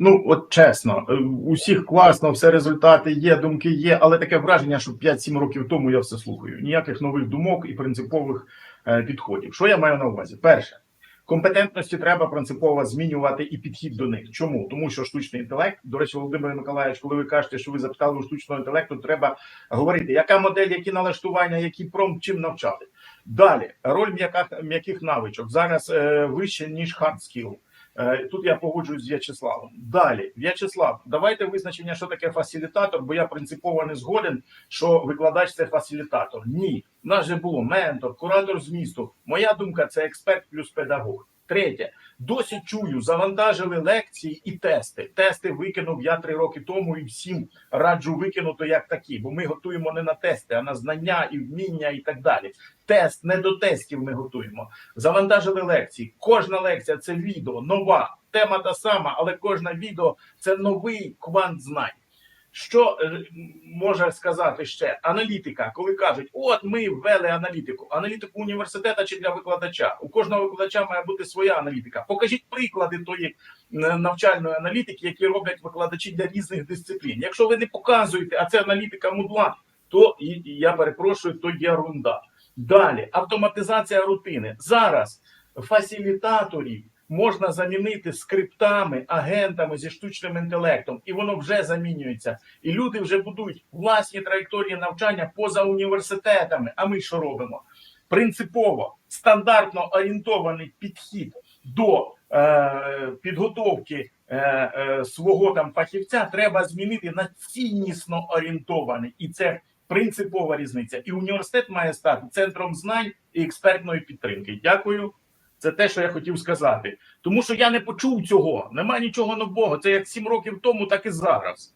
Ну, от чесно, е, у всіх класно, все результати є, думки є, але таке враження, що 5-7 років тому я все слухаю. Ніяких нових думок і принципових е, підходів. Що я маю на увазі? Перше, компетентності треба принципово змінювати і підхід до них. Чому? Тому що штучний інтелект, до речі, Володимир Миколаївич, коли ви кажете, що ви запитали у штучного інтелекту, треба говорити, яка модель, які налаштування, які промпт, чим навчати. Далі роль м'яких, навичок зараз е, вище ніж hard skill. Е, Тут я погоджуюсь з В'ячеславом. Далі, В'ячеслав, давайте визначення, що таке фасилітатор, бо я принципово не згоден, що викладач це фасилітатор. Ні, в нас же було ментор, куратор змісту. Моя думка це експерт плюс педагог. Третє, досі чую, завантажили лекції і тести. Тести викинув я три роки тому і всім раджу викинути як такі, бо ми готуємо не на тести, а на знання і вміння і так далі. Тест не до тестів ми готуємо. Завантажили лекції. Кожна лекція це відео, нова тема та сама, але кожна відео це новий квант знань. Що е, може сказати ще аналітика, коли кажуть, от ми ввели аналітику, аналітику університету чи для викладача. У кожного викладача має бути своя аналітика. Покажіть приклади тої е, навчальної аналітики, які роблять викладачі для різних дисциплін. Якщо ви не показуєте, а це аналітика мудла, то і, я перепрошую, то є рунда. Далі автоматизація рутини. Зараз фасилітаторів можна замінити скриптами, агентами зі штучним інтелектом, і воно вже замінюється. І люди вже будують власні траєкторії навчання поза університетами. А ми що робимо? Принципово стандартно орієнтований підхід до е, підготовки е, е, свого там фахівця треба змінити на ціннісно орієнтований, і це принципова різниця. І університет має стати центром знань і експертної підтримки. Дякую. Це те, що я хотів сказати. Тому що я не почув цього. Нема нічого нового. Це як сім років тому, так і зараз.